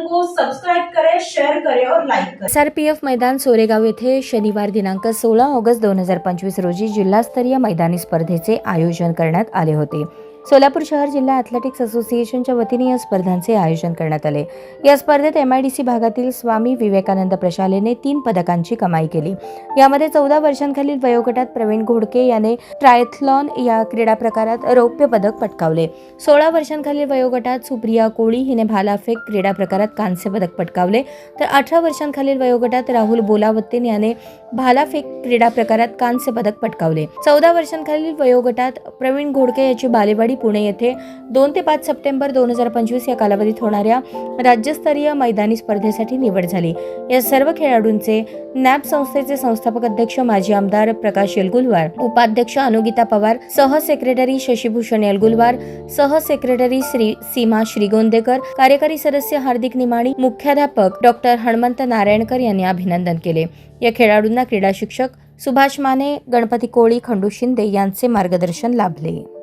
को सब्सक्राइब करें शेयर करें और लाइक करें. एसआरपीएफ पी एफ मैदान सोरेगाव येथे शनिवार दिनांक सोळा ऑगस्ट दोन हजार पंचवीस रोजी जिल्हास्तरीय मैदानी स्पर्धेचे आयोजन करण्यात आले होते. सोलापूर शहर जिल्हा ॲथलेटिक्स असोसिएशनच्या वतीने या स्पर्धांचे आयोजन करण्यात आले. या स्पर्धेत एम आय डी सी भागातील स्वामी विवेकानंद प्रशालेने तीन पदकांची कमाई केली. यामध्ये चौदा वर्षांखालील वयोगटात प्रवीण घोडके याने ट्रायथलॉन या क्रीडा प्रकारात रौप्य पदक पटकावले. सोळा वर्षांखालील वयोगटात सुप्रिया कोळी हिने भालाफेक क्रीडा प्रकारात कांस्य पदक पटकावले. तर अठरा वर्षांखालील वयोगटात राहुल बोलावत्तेन याने भालाफेक क्रीडा प्रकारात कांस्य पदक पटकावले. चौदा वर्षांखालील वयोगटात प्रवीण घोडके याची बालेवाडी पुणे येथे दोन ते पाच सप्टेंबर दोन हजार पंचवीस या कालावधीत होणाऱ्या राज्यस्तरीय मैदानी स्पर्धेसाठी निवड झाली. या सर्व खेळाडूंचे नॅप संस्थेचे संस्थापक अध्यक्ष माजी आमदार प्रकाश येलगुलवार उपाध्यक्ष अनुगीता पवार सह सेक्रेटरी शशीभूषण येलगुलवार सह सेक्रेटरी श्री सीमा श्रीगोंदेकर कार्यकारी सदस्य हार्दिक निमाणी मुख्याध्यापक डॉक्टर हणमंत नारायणकर यांनी अभिनंदन केले. या खेळाडूंना क्रीडा शिक्षक सुभाष माने गणपती कोळी खंडू शिंदे यांचे मार्गदर्शन लाभले.